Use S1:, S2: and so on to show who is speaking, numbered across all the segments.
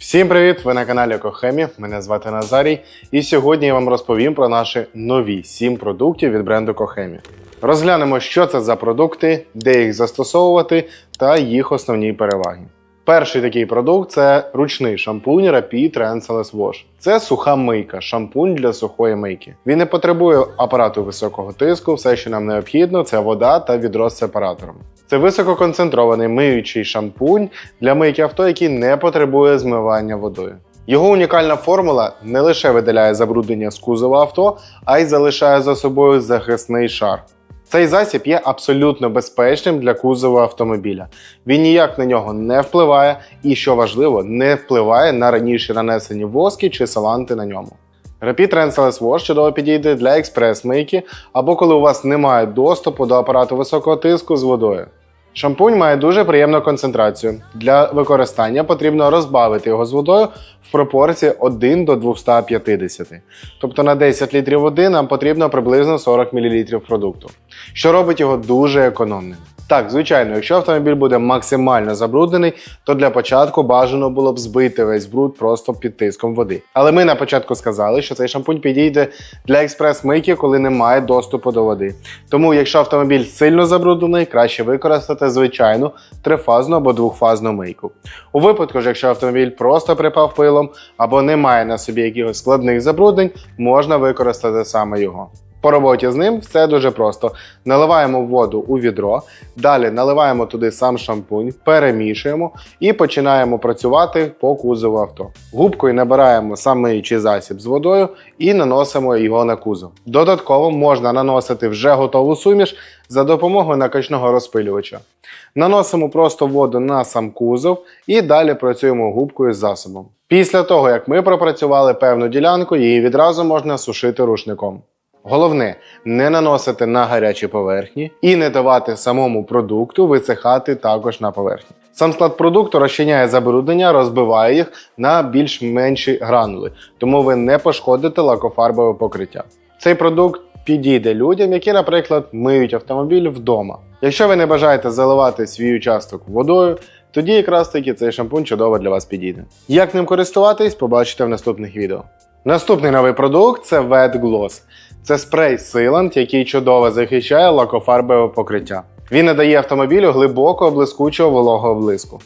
S1: Всім привіт! Ви на каналі Кохемі. Мене звати Назарій, і сьогодні я вам розповім про наші нові 7 продуктів від бренду Кохемі. Розглянемо, що це за продукти, де їх застосовувати та їх основні переваги. Перший такий продукт це ручний шампунь Rapid Tranceless Wash. Це суха мийка, шампунь для сухої мийки. Він не потребує апарату високого тиску, все, що нам необхідно, це вода та відро з сепаратором. Це висококонцентрований миючий шампунь для мийки авто, який не потребує змивання водою. Його унікальна формула не лише видаляє забруднення з кузова авто, а й залишає за собою захисний шар. Цей засіб є абсолютно безпечним для кузова автомобіля. Він ніяк на нього не впливає і, що важливо, не впливає на раніше нанесені воски чи саланти на ньому. Rapid Tranceless Wash чудово підійде для експрес-мийки або коли у вас немає доступу до апарату високого тиску з водою. Шампунь має дуже приємну концентрацію. Для використання потрібно розбавити його з водою в пропорції 1 до 250. Тобто на 10 літрів води нам потрібно приблизно 40 мл продукту, що робить його дуже економним. Так, звичайно, якщо автомобіль буде максимально забруднений, то для початку бажано було б збити весь бруд просто під тиском води. Але ми на початку сказали, що цей шампунь підійде для експрес-мийки, коли немає доступу до води. Тому, якщо автомобіль сильно забруднений, краще використати звичайну трифазну або двохфазну мийку. У випадку ж, якщо автомобіль просто припав пилом або не має на собі якихось складних забруднень, можна використати саме його. По роботі з ним все дуже просто. Наливаємо воду у відро, далі наливаємо туди сам шампунь, перемішуємо і починаємо працювати по кузову авто. Губкою набираємо сам миючий засіб з водою і наносимо його на кузов. Додатково можна наносити вже готову суміш за допомогою накачного розпилювача. Наносимо просто воду на сам кузов і далі працюємо губкою з засобом. Після того, як ми пропрацювали певну ділянку, її відразу можна сушити рушником. Головне не наносити на гарячі поверхні і не давати самому продукту висихати також на поверхні. Сам склад продукту розчиняє забруднення, розбиває їх на більш менші гранули, тому ви не пошкодите лакофарбове покриття. Цей продукт підійде людям, які, наприклад, миють автомобіль вдома. Якщо ви не бажаєте заливати свій участок водою, тоді якраз таки цей шампунь чудово для вас підійде. Як ним користуватись, побачите в наступних відео. Наступний новий продукт це Wet Gloss. Це спрей Sealant, який чудово захищає лакофарбове покриття. Він надає автомобілю глибокого блискучого вологого блиску.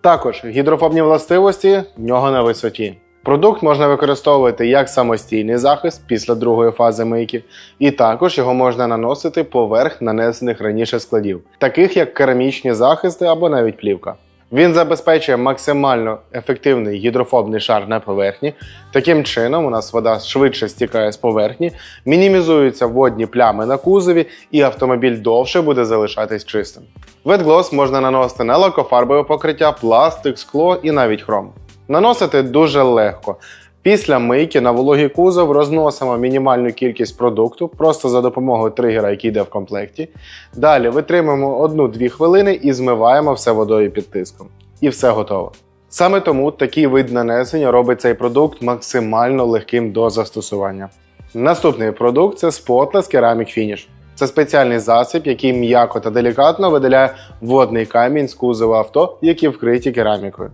S1: Також гідрофобні властивості в нього на висоті. Продукт можна використовувати як самостійний захист після другої фази мийки, і також його можна наносити поверх нанесених раніше складів, таких як керамічні захисти або навіть плівка. Він забезпечує максимально ефективний гідрофобний шар на поверхні. Таким чином, у нас вода швидше стікає з поверхні, мінімізуються водні плями на кузові, і автомобіль довше буде залишатись чистим. Ветглос можна наносити на лакофарбове покриття, пластик, скло і навіть хром. Наносити дуже легко. Після мийки на вологий кузов розносимо мінімальну кількість продукту просто за допомогою тригера, який йде в комплекті. Далі витримуємо 1-2 хвилини і змиваємо все водою під тиском. І все готово. Саме тому такий вид нанесення робить цей продукт максимально легким до застосування. Наступний продукт це Spotless Ceramic Finish. Це спеціальний засіб, який м'яко та делікатно видаляє водний камінь з кузова авто, які вкриті керамікою.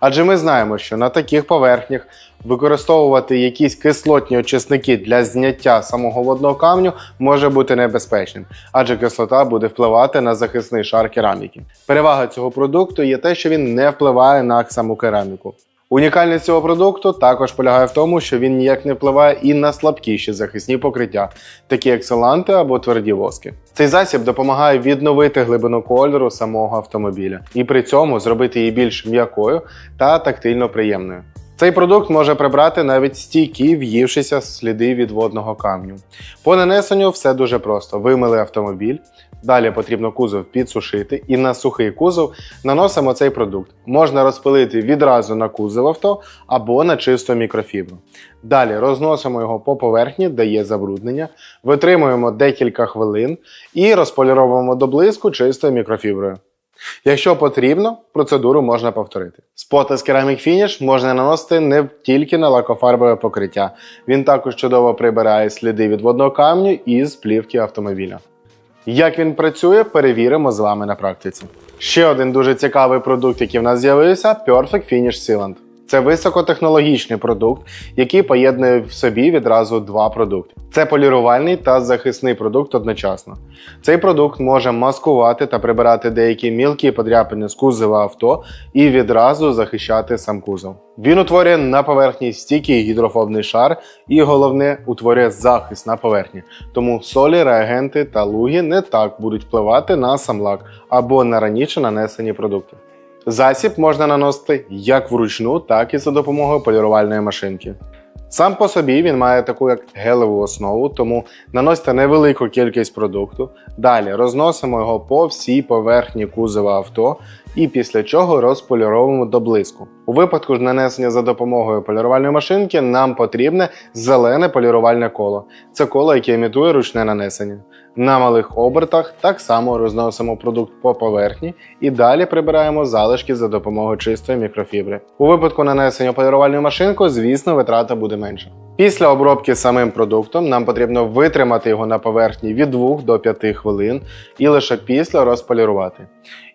S1: Адже ми знаємо, що на таких поверхнях використовувати якісь кислотні очисники для зняття самого водного камню може бути небезпечним, адже кислота буде впливати на захисний шар кераміки. Перевага цього продукту є те, що він не впливає на саму кераміку. Унікальність цього продукту також полягає в тому, що він ніяк не впливає і на слабкіші захисні покриття, такі як соланти або тверді воски. Цей засіб допомагає відновити глибину кольору самого автомобіля і при цьому зробити її більш м'якою та тактильно приємною. Цей продукт може прибрати навіть стійкі в'ївшися сліди від водного камню. По нанесенню все дуже просто: вимили автомобіль, далі потрібно кузов підсушити, і на сухий кузов наносимо цей продукт. Можна розпилити відразу на кузов авто або на чисту мікрофібру. Далі розносимо його по поверхні, де є забруднення, витримуємо декілька хвилин і розполіровуємо до блиску чистою мікрофіброю. Якщо потрібно, процедуру можна повторити. Спота з керамік фініш можна наносити не тільки на лакофарбове покриття, він також чудово прибирає сліди від водного камню і з плівки автомобіля. Як він працює, перевіримо з вами на практиці. Ще один дуже цікавий продукт, який в нас з'явився Perfect Finish Sealant. Це високотехнологічний продукт, який поєднує в собі відразу два продукти. Це полірувальний та захисний продукт одночасно. Цей продукт може маскувати та прибирати деякі мілкі подряпини з кузова авто і відразу захищати сам кузов. Він утворює на поверхні стійкий гідрофобний шар і головне утворює захист на поверхні. Тому солі, реагенти та луги не так будуть впливати на сам лак або на раніше нанесені продукти. Засіб можна наносити як вручну, так і за допомогою полірувальної машинки. Сам по собі він має таку як гелеву основу, тому наносите невелику кількість продукту. Далі розносимо його по всій поверхні кузова авто і після чого розполіровуємо до блиску. У випадку ж нанесення за допомогою полірувальної машинки нам потрібне зелене полірувальне коло. Це коло, яке імітує ручне нанесення. На малих обертах так само розносимо продукт по поверхні і далі прибираємо залишки за допомогою чистої мікрофібри. У випадку нанесення полірувальною машинкою, звісно, витрата буде менша. Після обробки самим продуктом нам потрібно витримати його на поверхні від 2 до 5 хвилин і лише після розполірувати.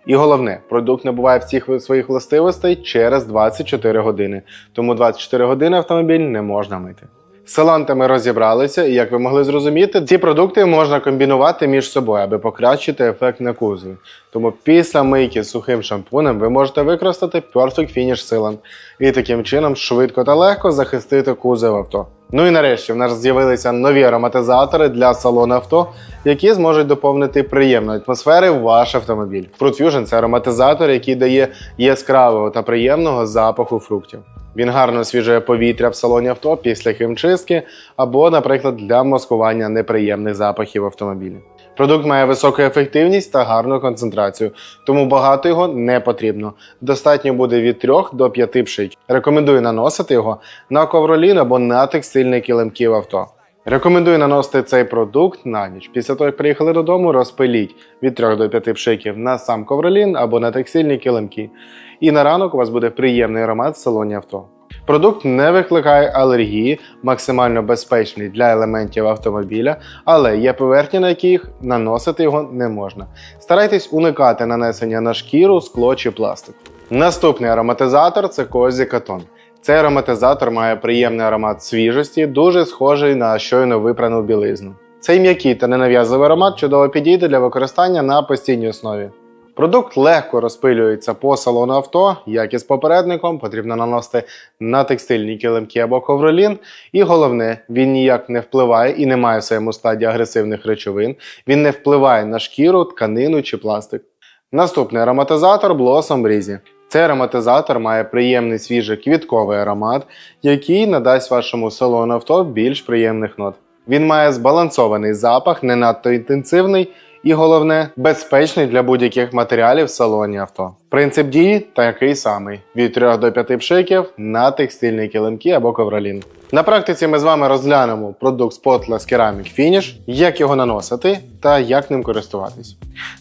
S1: І головне, продукт набуває всіх своїх властивостей через 24 години, тому 24 години автомобіль не можна мити. З салантами розібралися, і як ви могли зрозуміти, ці продукти можна комбінувати між собою, аби покращити ефект на кузові. Тому після мийки з сухим шампунем ви можете використати Perfect Finish Sealant і таким чином швидко та легко захистити кузов авто. Ну і нарешті в нас з'явилися нові ароматизатори для салону авто, які зможуть доповнити приємної атмосфери ваш автомобіль. Fruit Fusion – це ароматизатор, який дає яскравого та приємного запаху фруктів. Він гарно освіжує повітря в салоні авто після химчистки або, наприклад, для маскування неприємних запахів автомобіля. Продукт має високу ефективність та гарну концентрацію, тому багато його не потрібно. Достатньо буде від 3 до 5 пшик. Рекомендую наносити його на ковролін або на текстильний килимки в авто. Рекомендую наносити цей продукт на ніч. Після того, як приїхали додому, розпиліть від 3 до 5 пшиків на сам ковролін або на текстильні килимки. І на ранок у вас буде приємний аромат в салоні авто. Продукт не викликає алергії, максимально безпечний для елементів автомобіля, але є поверхні, на яких наносити його не можна. Старайтесь уникати нанесення на шкіру, скло чи пластик. Наступний ароматизатор це Cozy Cotton. Цей ароматизатор має приємний аромат свіжості, дуже схожий на щойно випрану білизну. Цей м'який та ненав'язливий аромат чудово підійде для використання на постійній основі. Продукт легко розпилюється по салону авто, як і з попередником, потрібно наносити на текстильні килимки або ковролін. І головне, він ніяк не впливає і не має в своєму стадії агресивних речовин. Він не впливає на шкіру, тканину чи пластик. Наступний ароматизатор Blossom Breezy. Цей ароматизатор має приємний свіжий квітковий аромат, який надасть вашому салону авто більш приємних нот. Він має збалансований запах, не надто інтенсивний і головне безпечний для будь-яких матеріалів в салоні авто. Принцип дії такий самий: від 3 до 5 пшиків на текстильні килимки або ковролін. На практиці ми з вами розглянемо продукт Spotless Ceramic Finish, як його наносити та як ним користуватись.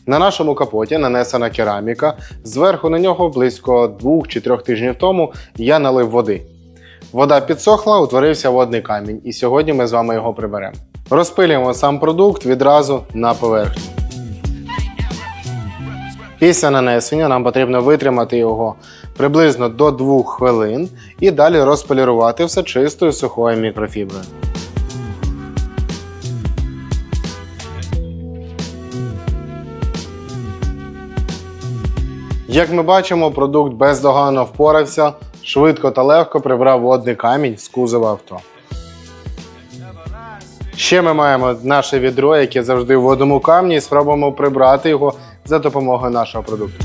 S1: На нашому капоті нанесена кераміка. Зверху на нього близько 2 чи 3 тижнів тому я налив води. Вода підсохла, утворився водний камінь, і сьогодні ми з вами його приберемо. Розпилюємо сам продукт відразу на поверхню. Після нанесення нам потрібно витримати його приблизно до 2 хвилин і далі розполірувати все чистою сухою мікрофіброю. Як ми бачимо, продукт бездоганно впорався, швидко та легко прибрав водний камінь з кузова авто. Ще ми маємо наше відро, яке завжди в водному камні, і спробуємо прибрати його за допомогою нашого продукту.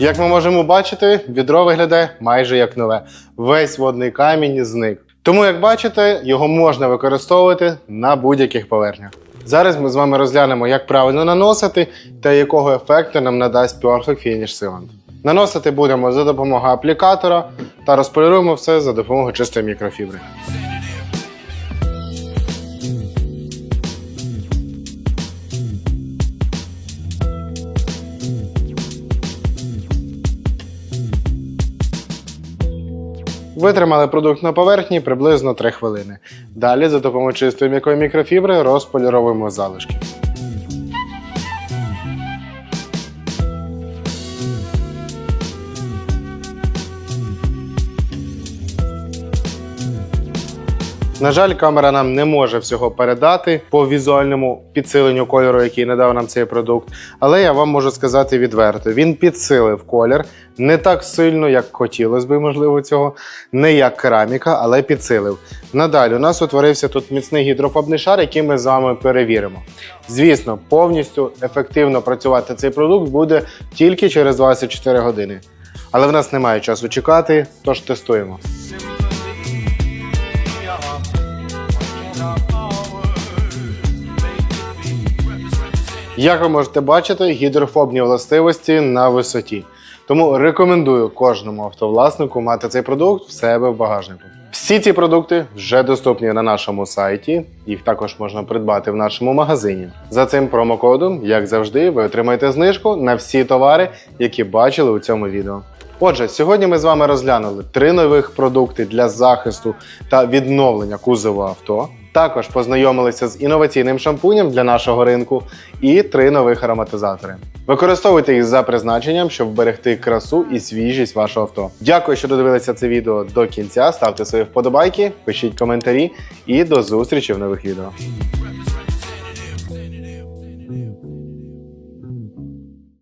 S1: Як ми можемо бачити, відро виглядає майже як нове. Весь водний камінь зник. Тому, як бачите, його можна використовувати на будь-яких поверхнях. Зараз ми з вами розглянемо, як правильно наносити та якого ефекту нам надасть Perfect Finish Sealant. Наносити будемо за допомогою аплікатора та розполіруємо все за допомогою чистої мікрофібри. Витримали продукт на поверхні приблизно 3 хвилини. Далі за допомогою чистої м'якої мікрофібри розполіровуємо залишки. На жаль, камера нам не може всього передати по візуальному підсиленню кольору, який надав нам цей продукт. Але я вам можу сказати відверто: він підсилив колір не так сильно, як хотілося би, можливо, цього, не як кераміка, але підсилив. Надалі у нас утворився тут міцний гідрофобний шар, який ми з вами перевіримо. Звісно, повністю ефективно працювати цей продукт буде тільки через 24 години. Але в нас немає часу чекати, тож тестуємо. Як ви можете бачити, гідрофобні властивості на висоті. Тому рекомендую кожному автовласнику мати цей продукт в себе в багажнику. Всі ці продукти вже доступні на нашому сайті. Їх також можна придбати в нашому магазині. За цим промокодом, як завжди, ви отримаєте знижку на всі товари, які бачили у цьому відео. Отже, сьогодні ми з вами розглянули три нових продукти для захисту та відновлення кузова авто. Також познайомилися з інноваційним шампунем для нашого ринку і три нових ароматизатори. Використовуйте їх за призначенням, щоб вберегти красу і свіжість вашого авто. Дякую, що додивилися це відео до кінця. Ставте свої вподобайки, пишіть коментарі і до зустрічі в нових відео.